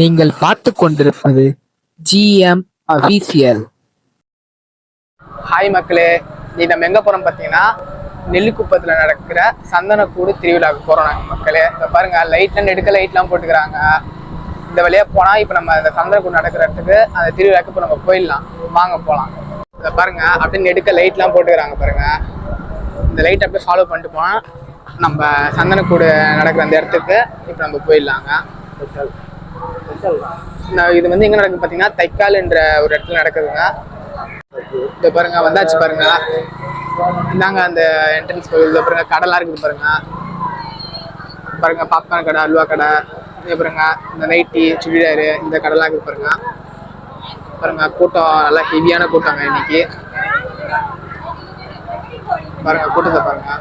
நீங்கள் பார்த்து கொண்டிருப்பது ஜிஎம் அபிசியல் ஹாய் மக்களே நீ நம்ம எங்கே போகிறோம் பார்த்தீங்கன்னா நெல்லிக்குப்பத்தில் நடக்கிற சந்தனக்கூடு திருவிழாவுக்கு போகிறோம் நாங்கள் மக்களே. இப்போ பாருங்க லைட்லாம் நெடுக்க லைட்லாம் போட்டுக்கிறாங்க. இந்த வழியாக போனால் இப்போ நம்ம அந்த சந்தனக்கூடு நடக்கிற இடத்துக்கு அந்த திருவிழாவுக்கு இப்போ நம்ம போயிடலாம். வாங்க போகலாம் இதை பாருங்க அப்படியே நெடுக்க லைட்லாம் போட்டுக்கிறாங்க பாருங்க. இந்த லைட் அப்படியே ஃபாலோ பண்ணிட்டு போனால் நம்ம சந்தனக்கூடு நடக்கிற அந்த இடத்துக்கு இப்போ நம்ம போயிடலாங்க. இது வந்து எங்கே நடக்குது பார்த்தீங்கன்னா தைக்கால் என்ற ஒரு இடத்துல நடக்குதுங்க. இதை பாருங்க வந்தாச்சு பாருங்க. இந்தாங்க அந்த என்ட்ரன்ஸ் கோயில் பாருங்க கடைலாம் இருக்குது பாருங்க. பாருங்க பாப்கார்ன் கடை அல்வா கடை. இது பாருங்க இந்த நைட்டி சுடிதாரு இந்த கடைலாம் இருக்குது பாருங்க. பாருங்க கூட்டம் நல்லா ஹெவியான கூட்டங்க இன்னைக்கு. பாருங்க கூட்டத்தை பாருங்க.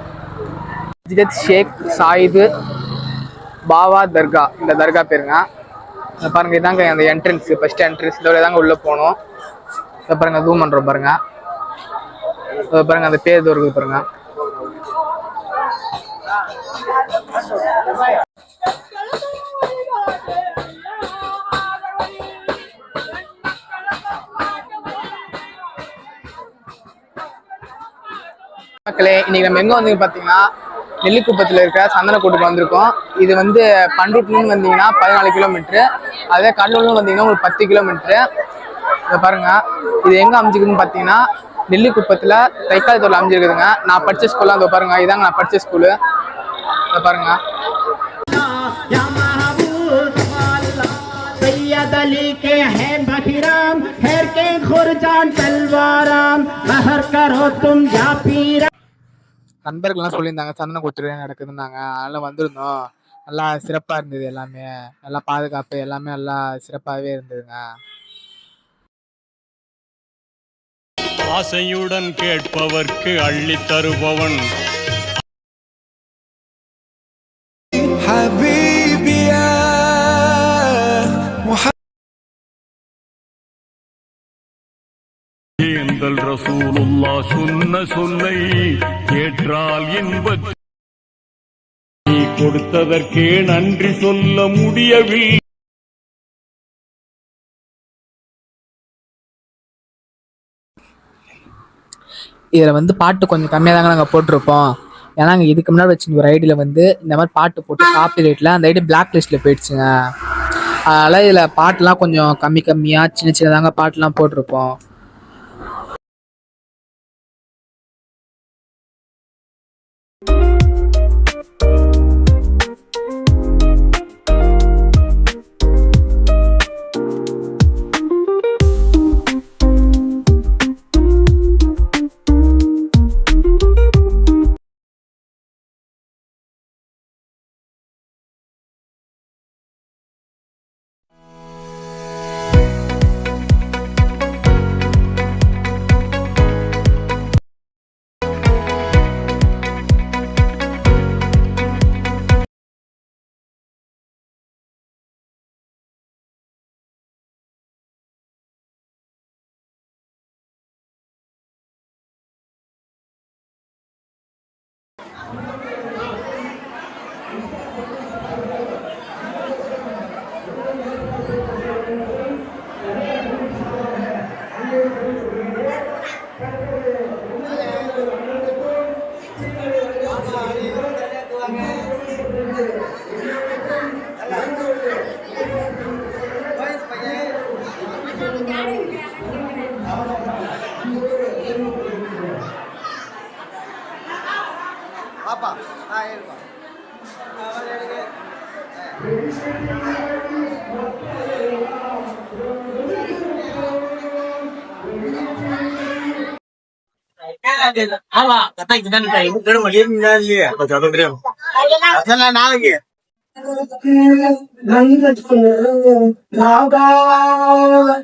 ஜிதத் ஷேக் சாயிது பாவா தர்கா. இந்த தர்கா பேருங்க. பாருங்க இதாங்க அந்த என்ட்ரன்ஸ் ஃபர்ஸ்ட் என்ட்ரன்ஸ் இதோட தாங்க உள்ள போகணும் இதை பாருங்க ஜூம் பண்ணுறோம் பாருங்க. இதை பாருங்க அந்த பேர் இருக்குது பாருங்க. மக்களே இன்னைக்கு நம்ம எங்க வந்து பாத்தீங்கன்னா நெல்லிக்குப்பத்தில் இருக்கிற சந்தனக்கூட்டுக்கு வந்திருக்கோம். இது வந்து பண்ருட்டிலேருந்து வந்தீங்கன்னா பதினாலு கிலோமீட்ரு அதே கடலூர்னு வந்தீங்கன்னா ஒரு பத்து கிலோமீட்ரு இதை பாருங்க இது எங்க அமைஞ்சிருக்குன்னு பார்த்தீங்கன்னா நெல்லிக்குப்பத்தில் தைக்காலத்தூரில் அமைஞ்சிருக்குதுங்க நான் படிச்ச ஸ்கூல்லாம் அதை பாருங்க இதாங்க நான் படிச்ச ஸ்கூலு இதை பாருங்க या महबूब अल्लाह सैयद अली के हैं बखीराम खैर के खुरजान तलवाराम महर करो तुम या पीरा நண்பர்கள்லாம் சொல்லியிருந்தாங்க சந்தன கூட்டு நடக்குதுன்னாங்க அதெல்லாம் வந்திருந்தோம் நல்லா சிறப்பாக இருந்தது எல்லாமே. நல்லா பாதுகாப்பு எல்லாமே நல்லா சிறப்பாகவே இருந்ததுங்க. ஆசையுடன் கேட்பவர்க்கு அள்ளி தருபவன். ஏந்தல் ரசூலுல்லா சொன்ன சொல்லை கேட்டால் இன்ப கொடுத்ததற்கே நன்றி சொல்ல முடியவில்லை. இதில் வந்து பாட்டு கொஞ்சம் கம்மியாக தாங்க நாங்கள் போட்டிருப்போம். ஏன்னா நாங்கள் இதுக்கு முன்னாடி வச்சு ஒரு ஐடியில் வந்து இந்த மாதிரி பாட்டு போட்டு காப்பி ரேட்டில் அந்த ஐடி பிளாக் லிஸ்ட்டில் போயிடுச்சுங்க. அதனால் இதில் பாட்டுலாம் கொஞ்சம் கம்மி கம்மியாக சின்ன சின்னதாங்க பாட்டுலாம் போட்டிருப்போம். Thank you. நாடி வருவதற்கு என்னை தரத்து நானா என்னை ஏற்றுப்பாகிறே நல்குனார் என்னை ஏற்றுப்பாகிறே நல்குனார்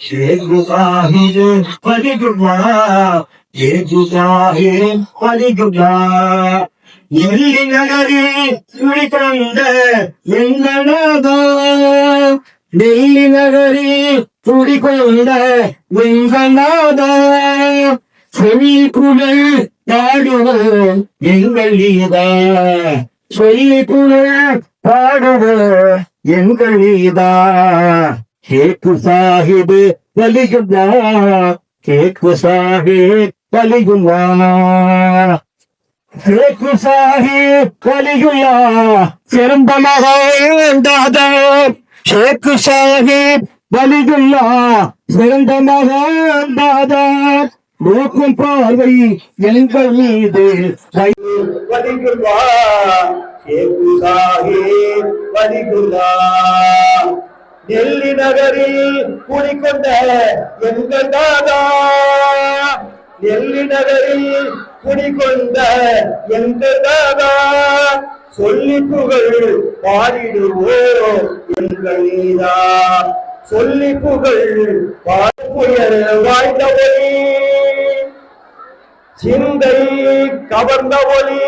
ஷேகு சாஹிது பதிகுமா ஷேகு சாஹித் பதிகுமா எல்லி நகரில் துடிக்கொண்ட வெங்கடாதா டெல்லி நகரில் துடிக்கொண்ட வெங்கடாதா சொல்லி குழல் பாடுவோம் எங்கள் இதா சொல்லி குழல் பாடுவோம் எங்கள் இதா கேக்கு சாஹிபு பலிகுதா கேக்கு சாஹிப் பலிகுதா கேக்கு சாஹிப் பலிகுயா சிறந்த மகாண்டாத ஷேக்கு சாஹிப் சிறந்த நோக்கும் பார்வை எங்கள் மீது வலிகுல்லா டெல்லி நகரில் குடிக்கொண்ட எங்கள் தாதா. டெல்லி நகரில் குடிக்கொண்ட எங்கள் தாதா. சொல்லி புகழ் பாடிடுவோம் எங்கள் நீதா. சொல்லி புகழ் பாடுயர் வாய்ந்த ஒளி சிந்தை கவர்ந்த ஒளி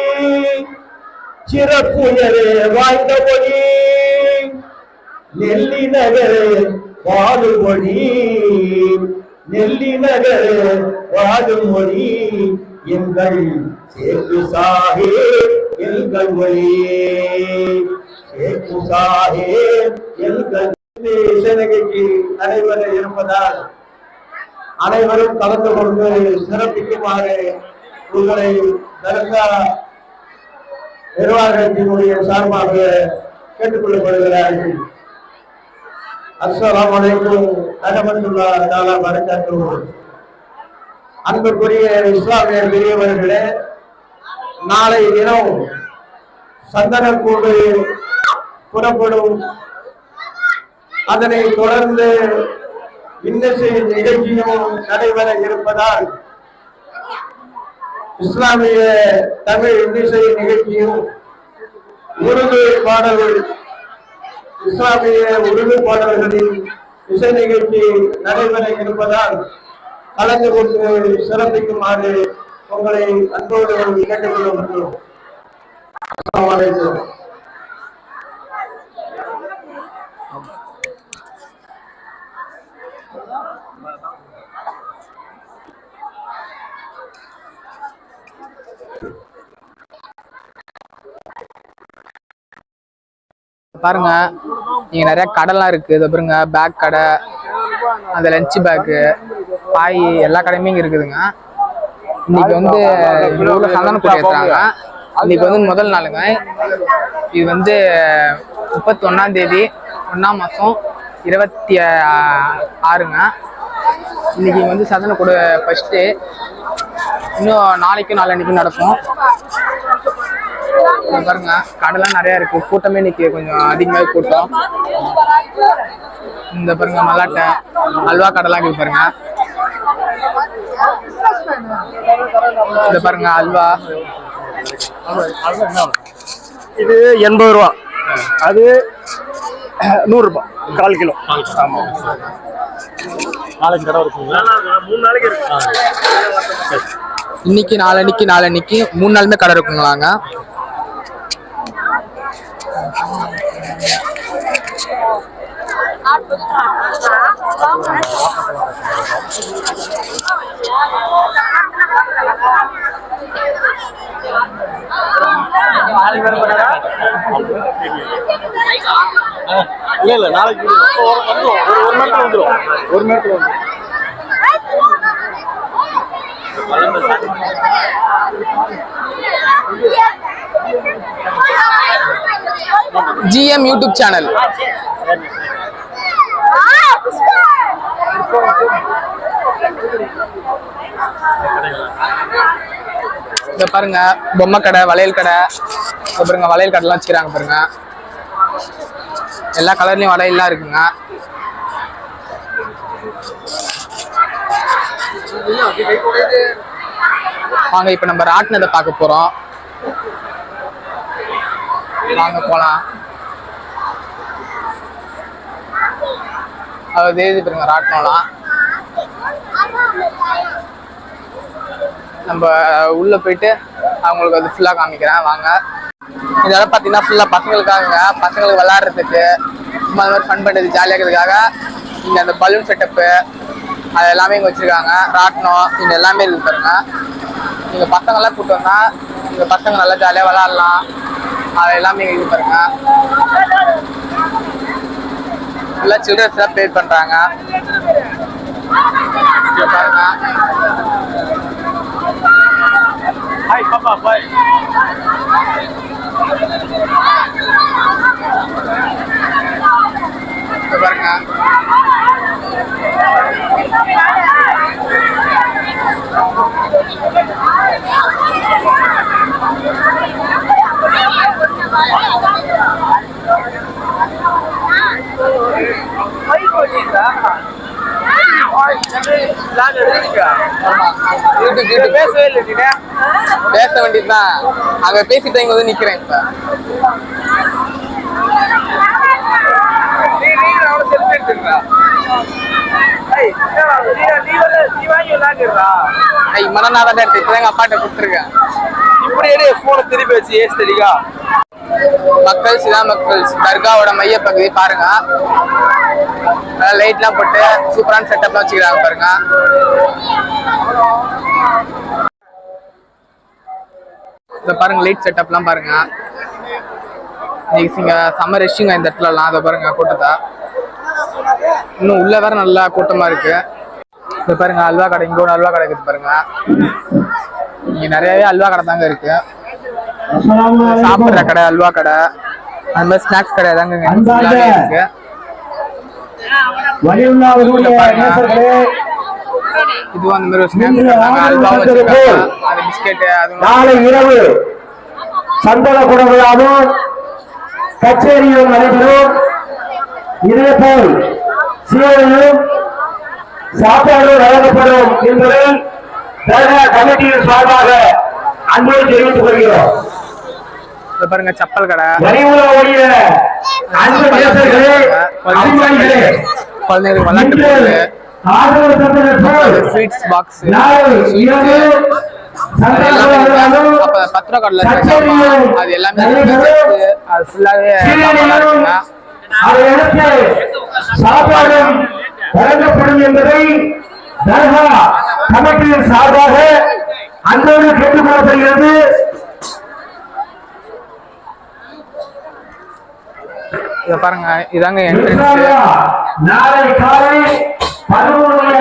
சிறப்புயரே வாய்ந்த ஒளி. நெல்லி நகர் வாழுமொழி நெல்லி நகர் வாழுமொழி எங்கள் சேது சாஹே எங்கள் மொழி சேது சாஹே எங்கள் நிகழ்ச்சி நடைபெற இருப்பதால் அனைவரும் கலந்து கொண்டு சிறப்பிக்குமாறு உங்களை தர்கா நிர்வாகத்தினுடைய சார்பாக கேட்டுக்கொள்ளப்படுகிறார்கள். அஸ்லாம் அலைக்கும் அகமதுல்லா தாலா பரக்காத்துஹு. அன்புக்குரிய இஸ்லாமிய பெரியவர்களே நாளை தினம் சந்தனக்கூடு புறப்படும். அதனை தொடர்ந்து இன்னிசை நிகழ்ச்சியும் நடைபெற இருப்பதால் இஸ்லாமிய தமிழ் இன்னிசை நிகழ்ச்சியும் உருது பாடல்கள் இஸ்லாமிய உருது பாடல்களின் இசை நிகழ்ச்சி நடைபெற இருப்பதால் கலந்து கொண்டு சிறப்பிக்குமாறு உங்களை அன்போடு கேட்டுக்கொள்ள முடியும் வலைக்கம் பாருங்க இங்க நிறைய கடைலாம் இருக்கு. இதை பாருங்க பேக் கடை அந்த லஞ்ச் பேக்கு பாய் எல்லா கடையுமே இங்க இருக்குதுங்க. இன்னைக்கு வந்து எங்க சந்தன கூட ஏற்றுறாங்க இன்னைக்கு வந்து முதல் நாளுங்க. இது வந்து முப்பத்தி ஒன்னாம் தேதி ஒன்னாம் மாசம் இருபத்தி ஆறுங்க. இன்னைக்கு வந்து சந்தன கூட ஃபர்ஸ்ட்டு இன்னும் நாளைக்கும் நாளன்னைக்கும் நடக்கும். பாருங்க கடைலாம் நிறைய இருக்கு. கூட்டமே இன்னைக்கு கொஞ்சம் அதிகமாகவே கூட்டம். இந்த பாருங்க மல்லாட்டை அல்வா கடைலாம் இருக்கு பாருங்க. இந்த பாருங்க அல்வா. இது எண்பது ரூபா. அது நூறு ரூபாய் கால் கிலோ. ஆமா. நாளைக்கு கடை இருக்குங்களா? மூணு நாளைக்கு இருக்கு. இன்னைக்கு நாளன்னைக்கு நாளன்னைக்கு மூணு நாளுமே கடை இருக்குங்களாங்க. இல்ல இல்ல நாளைக்கு ஒரு வந்துரும் ஒரு ஒரு மணி நேரத்துல வந்துரும் ஒரு மணி நேரத்துல வந்துரும் ஜிஎம் யூடியூப் சேனல் இதை பாருங்க பொம்மை கடை வளையல் கடை. இங்க பாருங்க வளையல் கடைலாம் வச்சுக்கிறாங்க பாருங்க. எல்லா கலர்லயும் வளையல்லாம் இருக்குங்க. வாங்க இப்போ நம்ம ராட்டினத்தை பார்க்க போறோம். வாங்க போலாம். அதாவது இது பாருங்க ராட்டினம்லாம். நம்ம உள்ள போயிட்டு அவங்களுக்கு வந்து ஃபுல்லாக காமிக்கிறேன் வாங்க. இதெல்லாம் பார்த்தீங்கன்னா ஃபுல்லாக பசங்களுக்காக பசங்களுக்கு விளாட்றதுக்கு சும்மா அந்த மாதிரி ஃபன் பண்ணுறது ஜாலியாக இருக்கிறதுக்காக இங்கே அந்த பலூன் செட்டப்பு அது எல்லாமே இங்கே வச்சுருக்காங்க. ராட்டினம் இது எல்லாமே இருக்குது பாருங்க. நீங்கள் பசங்கள்லாம் கூப்பிட்டு வந்தால் இந்த பசங்க நல்லா ஜாலியாக விளாட்லாம் அது எல்லாமே இங்கே இது பாருங்க. ஃபுல்லாக சில்ட்ரன்ஸ் தான் ப்ளே பண்ணுறாங்க பாருங்க. ஹாய் பாப்பா பாய் பாருங்க. YouTube, YouTube. பேச வேண்டியதுதான் அங்க பேசிட்டு இங்க வந்து நிக்கிறேன் இப்ப மனநாதான் எடுத்து இப்பதான் எங்க அப்பாட்ட கொடுத்துருக்கேன் இப்படி எடு போனை திருப்பி வச்சு ஏசு தெரியா மக்கள் சிதா மக்கள் தர்காவோட மைய பகுதி பாருங்க லைட்லாம் போட்டு சூப்பரான செட்டப்லாம் வச்சுக்கிறாங்க பாருங்க. இதை பாருங்க லைட் செட்டப்லாம் பாருங்க. இன்னைக்கு இங்க சம்மர் ரஷ்ஷுங்க இந்த இடத்துலலாம் அதை பாருங்க கூட்டத்தை. இன்னும் உள்ள வேற நல்லா கூட்டமா இருக்கு. இதை பாருங்க அல்வா கடை இங்க ஒரு அல்வா கடை இருக்குது பாருங்க. இங்க நிறையவே அல்வா கடை தாங்க இருக்கு. சாப்பிடுற கடை அல்வா கடை. அந்த மாதிரி ஸ்நாக்ஸ் கடை தாங்க இருக்கு. இதுவும் அந்த மாதிரி ஸ்நாக்ஸ் அல்வாவும் வச்சிருக்காங்க அது பிஸ்கெட் அது நாளை இரவு சந்தன குடவிழாவும் கச்சேரியும் நடைபெறும். இதே போல் சீரையும் சாப்பாடு வழங்கப்படும் என்பதை கமிட்டியின் சார்பாக அன்போடு தெரிவித்துக் கொள்கிறோம். இத பாருங்க செப்பல் கடை. குழந்தைங்களுக்கு விளையாட்டு பொருள் ஸ்வீட்ஸ் பாக்ஸ் கடல அது எல்லாமே. அது ஃபுல்லாவே சாப்பாடும் வழங்கப்படும் என்பதை தர்கா கமிட்டியின் சார்பாக அன்போடு கேட்டுக் இத பாருங்க இதாங்க என்ட்ரன்ஸ் நாளை காலை பதினோரு மணி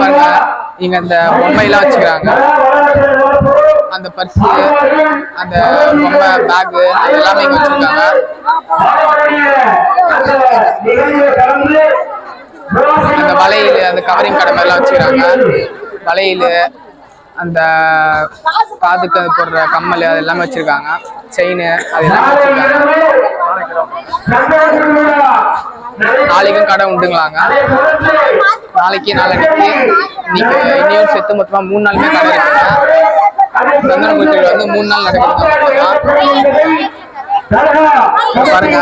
பாருங்க இங்க அந்த பொம்மையெல்லாம் வச்சுக்கிறாங்க. அந்த பர்ஸ் அந்த பொம்மை பேக் எல்லாமே இங்க வச்சிருக்காங்க. அந்த வளையல் அந்த கவரிங் கடை மாதிரிலாம் வச்சுக்கிறாங்க. வளையல் அந்த காதுக்கு போடுற கம்மல் அது எல்லாமே வச்சிருக்காங்க. செயின் அது எல்லாமே வச்சிருக்காங்க. நாளைக்கும் கடை உண்டுங்களாங்க. நாளைக்கு நாளைக்கு இன்னைக்கு இன்னையும் செத்து மொத்தமா மூணு நாளுமே கடை இருக்குங்க. சந்தன கோயில் வந்து மூணு நாள் நடக்குது. பாருங்க.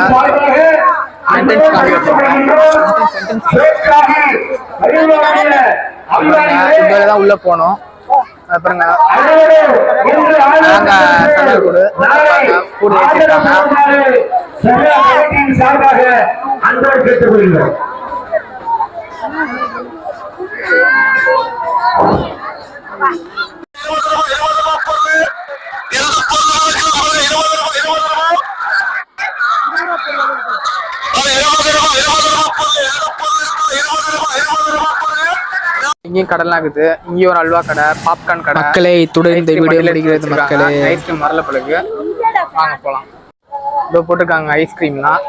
Sentence இங்கே தான் உள்ள போனோம். பாருங்க நாங்க சமையல் கூடு கூடு ஏற்றிருக்காங்க சார்பாக அன்போடு கேட்டுக்கொள்கிறோம் இங்கேயும் கடலாம் இருக்குது. இங்கேயும் ஒரு அல்வா கடை பாப்கார்ன் கடை. மக்களே, இத்துடன் இந்த வீடியோ முடிகிறது மக்களே. ஐஸ்கிரீம் வரல பிறகு வாங்க போலாம். இதோ போட்டிருக்காங்க ஐஸ்கிரீம்லாம்